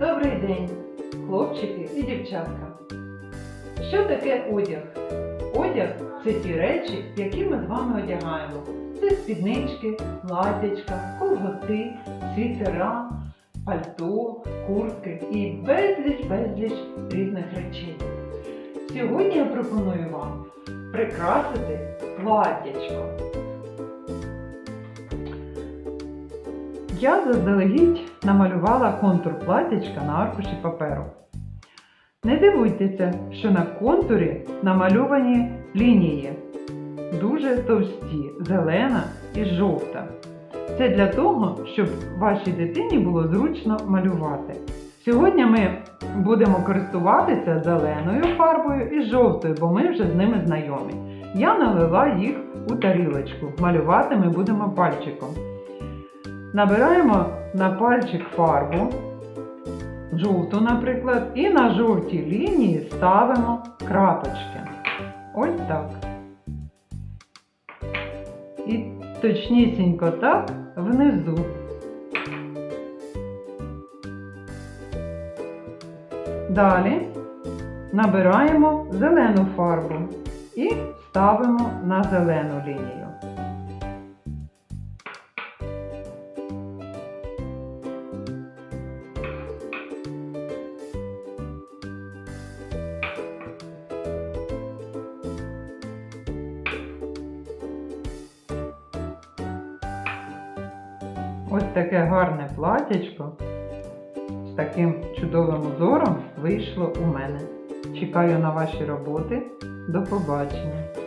Добрий день, хлопчики і дівчатка. Що таке одяг? Одяг це ті речі, які ми з вами одягаємо. Це спіднички, платячка, колготи, світера, пальто, куртки і безліч-безліч різних речей. Сьогодні я пропоную вам прикрасити платячко. Я заздалегідь намалювала контур платячка на аркуші паперу. Не дивуйтеся, що на контурі намальовані лінії дуже товсті, зелена і жовта. Це для того, щоб вашій дитині було зручно малювати. Сьогодні ми будемо користуватися зеленою фарбою і жовтою, бо ми вже з ними знайомі. Я налила їх у тарілочку. Малювати ми будемо пальчиком. Набираємо на пальчик фарбу, жовту, наприклад, і на жовтій лінії ставимо крапочки. Ось так. І точнісінько так внизу. Далі набираємо зелену фарбу і ставимо на зелену лінію. Ось таке гарне платячко з таким чудовим узором вийшло у мене. Чекаю на ваші роботи. До побачення!